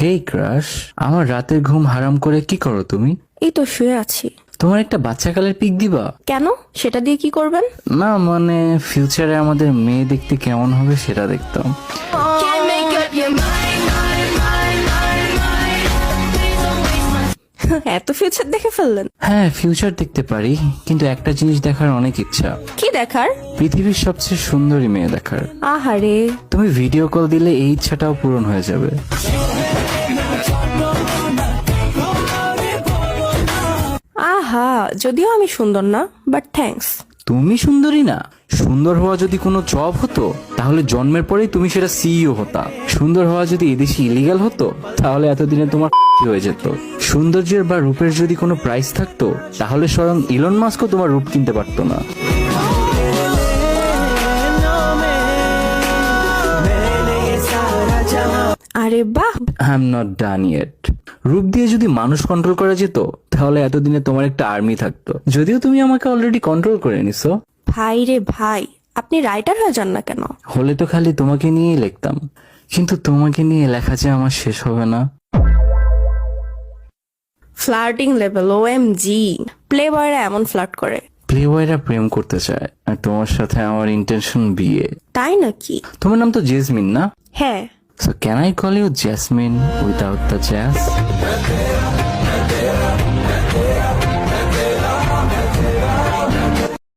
হেই crush আমার রাতের ঘুম হারাম করে কি করো তুমি? এই তো শুয়ে আছি। তোমার একটা বাচ্চাকালের পিক দিবা? কেন? সেটা দিয়ে কি করবেন? না মানে ফিউচারে আমাদের মেয়ে দেখতে কেমন হবে সেটা দেখতাম। এত ফিউচার দেখে ফেললেন। হ্যাঁ ফিউচার দেখতে পারি কিন্তু একটা জিনিস দেখার অনেক ইচ্ছা। কি দেখার? পৃথিবীর সবচেয়ে সুন্দরী মেয়ে দেখার। আহারে। তুমি ভিডিও কল দিলে এই ইচ্ছাটাও পূরণ হয়ে যাবে। আহা যদিও আমি সুন্দর না বাট থ্যাঙ্কস তুমি সুন্দরী না। সুন্দর হওয়া যদি কোনো জব হতো তাহলে জন্মের পরেই তুমি সেটা সিইও হতা। সুন্দর হওয়া যদি এদেশে ইলিগাল হতো তাহলে এতদিনে তোমার হয়ে যেত। সৌন্দর্যের বা রূপের যদি কোনো প্রাইস থাকতো তাহলে স্বয়ং ইলন মাস্কও তোমার রূপ কিনতে পারতো না। আরে বাহ! I am not done yet রূপ দিয়ে যদি মানুষ কন্ট্রোল করা যেত তাহলে এতদিনে তোমার একটা আর্মি থাকতো। যদিও তুমি আমাকে অলরেডি কন্ট্রোল করে নিছো। ভাই রে ভাই আপনি রাইটার হয়ে যান না কেন? হলে তো খালি তোমাকে নিয়েই লিখতাম। কিন্তু তোমাকে নিয়ে লেখা যে আমার শেষ হবে না। Flirting level O M G play বয়রা এমন ফ্লার্ট করে। প্লে বয়রা প্রেম করতে চায় আর তোমার সাথে আমার ইন্টেনশন বিয়ে। তাই নাকি? তোমার নাম তো জেসমিন না? হ্যাঁ। So can I call you Jasmine without the Jas